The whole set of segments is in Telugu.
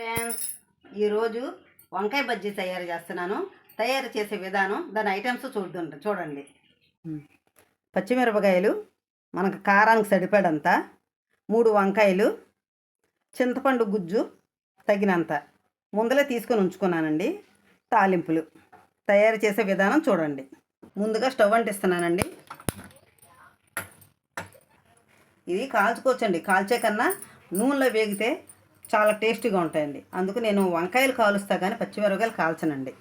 ఫ్రెండ్స్ ఈరోజు వంకాయ బజ్జీ తయారు చేస్తున్నాను. తయారు చేసే విధానం దాని ఐటమ్స్ చూడు చూడండి. పచ్చిమిరపకాయలు మనకు కారానికి సరిపడంత మూడు వంకాయలు చింతపండు గుజ్జు తగినంత. ముందలే తీసుకొని ఉంచుకున్నానండి తాలింపులు. తయారు చేసే విధానం చూడండి. ముందుగా స్టవ్ అంటిస్తున్నానండి. ఇది కాల్చుకోవచ్చండి. కాల్చే కన్నా నూనెలో వేగితే చాలా టేస్టీగా ఉంటాయండి. అందుకు నేను వంకాయలు కాలుస్తా కానీ పచ్చిమిరపకాయలు కాల్చనండి.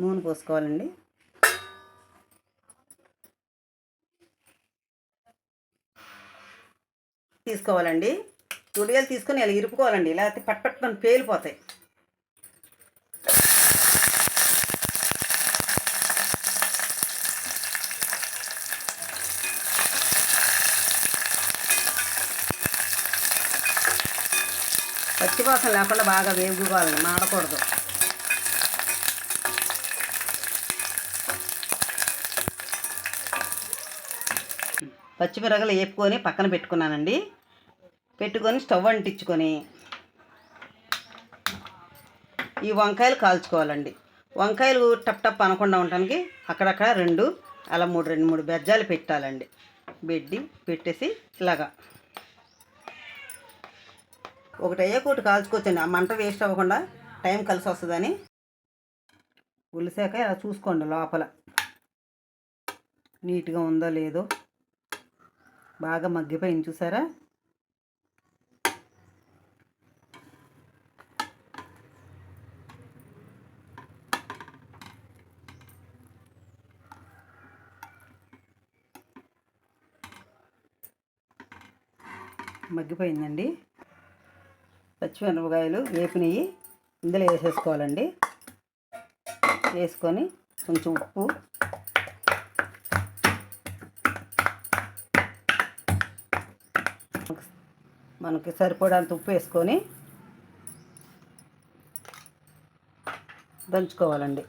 నూనె పోసుకోవాలండి. తీసుకోవాలండి. ఉడియాలు తీసుకొని ఇలా ఇరుపుకోవాలండి లేకపోతే పట్ పట్టుకొని పేలిపోతాయి. పచ్చివాసన లేకుండా బాగా వేగుకోవాలి మాడకూడదు. పచ్చిమిరగలు వేపుకొని పక్కన పెట్టుకున్నానండి. పెట్టుకొని స్టవ్ అంటించుకొని ఈ వంకాయలు కాల్చుకోవాలండి. వంకాయలు టప్ టప్ అనకుండా ఉండడానికి అక్కడక్కడ రెండు అలా మూడు రెండు మూడు బెజ్జాలు పెట్టాలండి. బెడ్డి పెట్టేసి ఇలాగా. ఒకటి అయ్యాక కాల్చుకోవచ్చండి. ఆ మంట వేస్ట్ అవ్వకుండా టైం కలిసి వస్తుందని. ఉల్లిసాక ఇలా చూసుకోండి లోపల. నీట్గా ఉందో లేదో. బాగా మగ్గిపోయింది చూసారా? మగ్గిపోయిందండి. పచ్చిమిరపకాయలు వేపినవి ఇందులో వేసేసుకోవాలండి. వేసుకొని కొంచెం ఉప్పు. మనకి సరిపడంత ఉప్పు వేసుకొని దంచుకోవాలండి.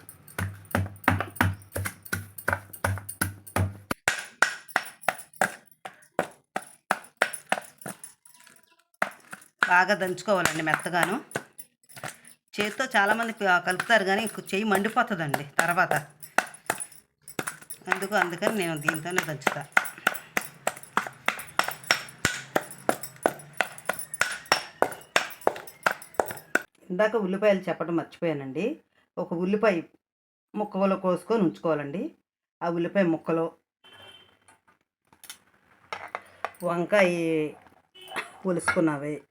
బాగా దంచుకోవాలండి మెత్తగాను. చేతితో చాలామంది కలుపుతారు కానీ చెయ్యి మండిపోతుందండి తర్వాత. అందుకు అందుకని నేను దీంతోనే దంచుతా. ఇందాక ఉల్లిపాయలు చెప్పడం మర్చిపోయానండి. ఒక ఉల్లిపాయ ముక్కలో కోసుకొని ఉంచుకోవాలండి. ఆ ఉల్లిపాయ ముక్కలు వంకాయ పులుసుకున్నవి.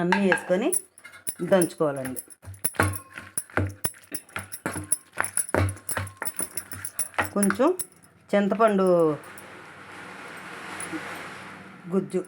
అన్నీ వేసుకొని దంచుకోవాలండి. కొంచెం చింతపండు గుజ్జు.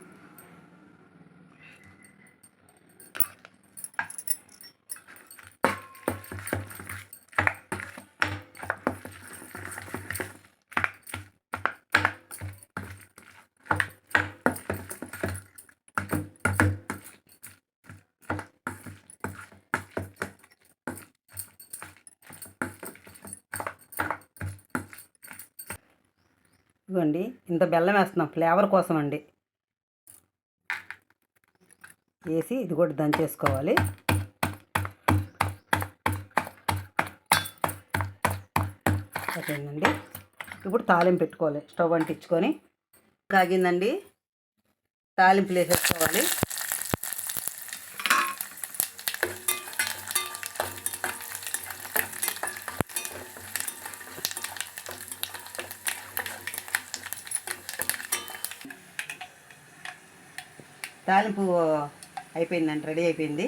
ఇదిగోండి ఇంత బెల్లం వేస్తున్నాం ఫ్లేవర్ కోసం అండి. వేసి ఇది కూడా దంచేసుకోవాలి. ఓకేనండి ఇప్పుడు తాలింపు పెట్టుకోవాలి స్టవ్ అంటించుకొని. కాగిందండి తాలింపులు వేసేసుకోవాలి. తాలింపు అయిపోయిందండి రెడీ అయిపోయింది.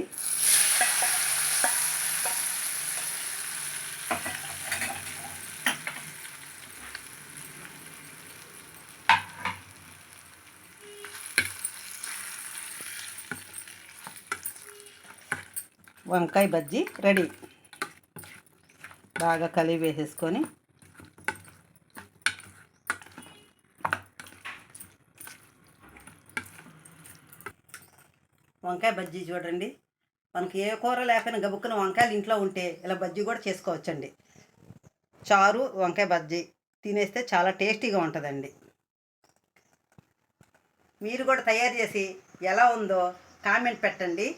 వంకాయ బజ్జీ రెడీ. బాగా కలిపి వేసేసుకొని వంకాయ బజ్జీ చూడండి. మనకి ఏ కూర లేకపోయినా గబుక్కున వంకాయలు ఇంట్లో ఉంటే ఇలా బజ్జీ కూడా చేసుకోవచ్చండి. చారు వంకాయ బజ్జీ తినేస్తే చాలా టేస్టీగా ఉంటుందండి. మీరు కూడా తయారు చేసి ఎలా ఉందో కామెంట్ పెట్టండి.